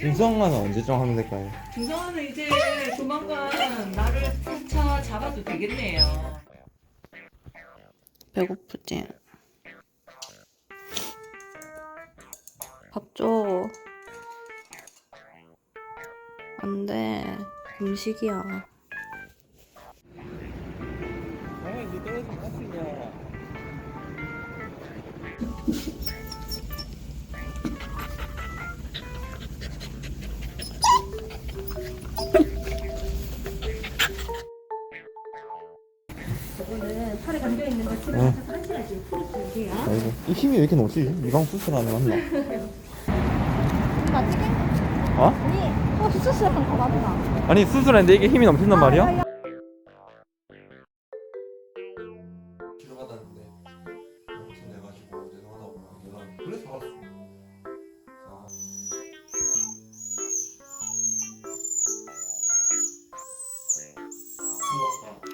중성화는 언제쯤 하면 될까요? 중성화는 이제 조만간 나를 차차 잡아도 되겠네요. 배고프지? 밥 줘. 안 돼. 음식이야. 저거는 살에 감겨 있는 거 집에 응. 가서 한 시간씩 풀어주세요. 아이고 이 힘이 왜 이렇게 높지? 이방 수술하는 맞나? 맞지? 어? 아니, 어, 수술한 거 맞나? 아니 수술했는데 이게 힘이 넘친단 말이야? 치료 받았는데 아무튼 내가지고 죄송하다고 연락 그래서 알았어. 아,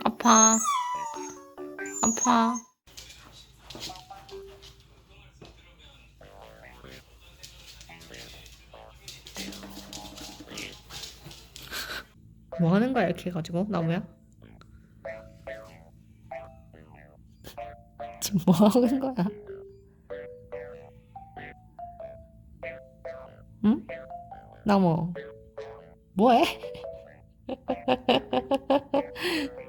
아파. 아파. 뭐 하는 거야 이렇게 해가지고 나무야? 지금 뭐 하는 거야? 응? 나무 뭐해?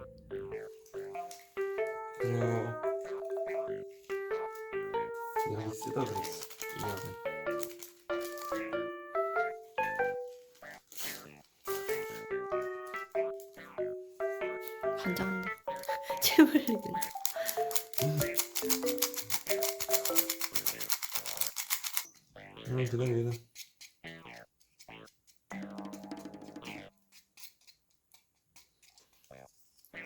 그냥 여기 쓰다 그랬어. 미안해. 간장한다. 침 흘리는. 응, 그래 그래.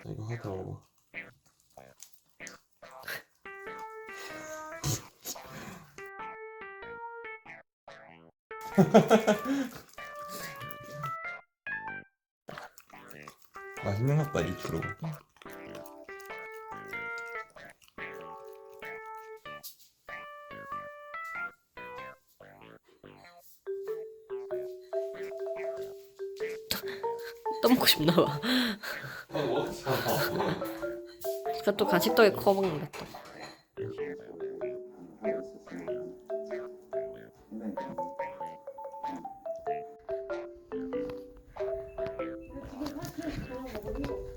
이거 하다 먹어. 맛있는 것 같다 입으로. 또 먹고 싶나 봐. 아. 그또 간식 덕에 커 먹는다 또. 的月。